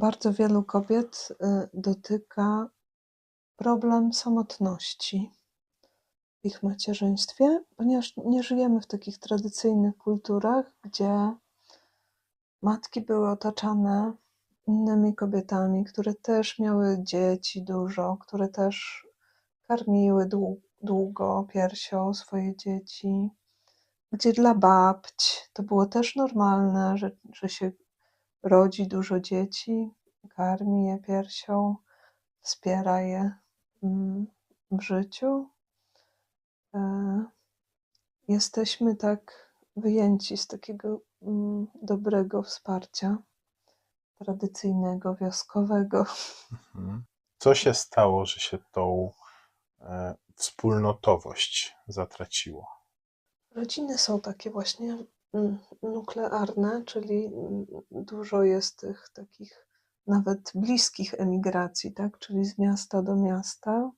Bardzo wielu kobiet y, dotyka problem samotności w ich macierzyństwie, ponieważ nie żyjemy w takich tradycyjnych kulturach, gdzie matki były otaczane innymi kobietami, które też miały dzieci dużo, które też karmiły dłu- długo piersią swoje dzieci, gdzie dla babć to było też normalne, że, że się rodzi dużo dzieci, karmi je piersią, wspiera je mm, w życiu. E, Jesteśmy tak wyjęci z takiego mm, dobrego wsparcia tradycyjnego, wioskowego. Mhm. Co się stało, że się tą e, wspólnotowość zatraciło? Rodziny są takie właśnie nuklearne, czyli dużo jest tych takich nawet bliskich emigracji, tak? czyli z miasta do miasta.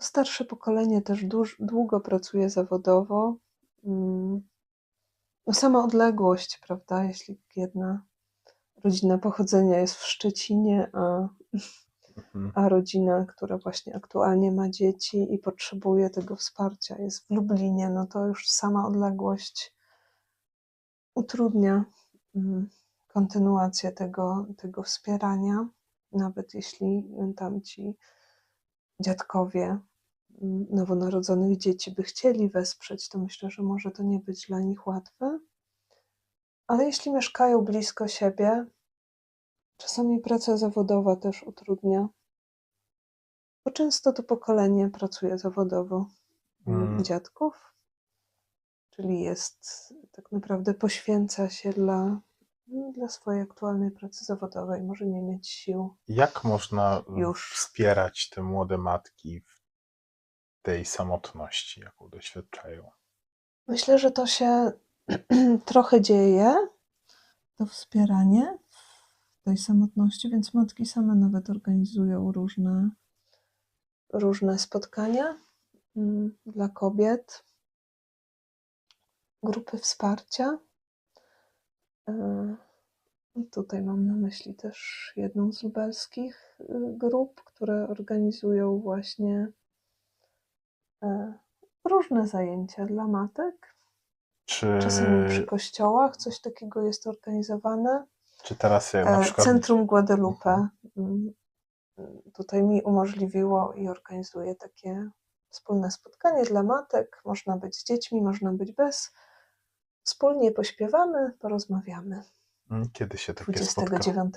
Starsze pokolenie też duż, długo pracuje zawodowo. Mm, sama odległość, prawda? Jeśli jedna rodzina pochodzenia jest w Szczecinie, a, Mhm. a rodzina, która właśnie aktualnie ma dzieci i potrzebuje tego wsparcia, jest w Lublinie, no to już sama odległość utrudnia mm, kontynuację tego, tego wspierania, nawet jeśli tam ci dziadkowie mm, nowonarodzonych dzieci by chcieli wesprzeć, to myślę, że może to nie być dla nich łatwe. Ale jeśli mieszkają blisko siebie, czasami praca zawodowa też utrudnia, bo często to pokolenie pracuje zawodowo mm, Mm. dziadków, czyli jest tak naprawdę poświęca się dla, dla swojej aktualnej pracy zawodowej, może nie mieć sił. Jak można Już. wspierać te młode matki w tej samotności, jaką doświadczają? Myślę, że to się trochę dzieje, to wspieranie w tej samotności, więc matki same nawet organizują różne, różne spotkania mm, dla kobiet, grupy wsparcia. E, Tutaj mam na myśli też jedną z lubelskich y, grup, które organizują właśnie e, różne zajęcia dla matek. Czy, Czasami przy kościołach coś takiego jest organizowane. czy teraz jak na E, przykład Centrum Guadalupe mm, tutaj mi umożliwiło i organizuje takie wspólne spotkanie dla matek. Można być z dziećmi, można być bez. Wspólnie pośpiewamy, porozmawiamy. Mm, kiedy się takie spotkania? 29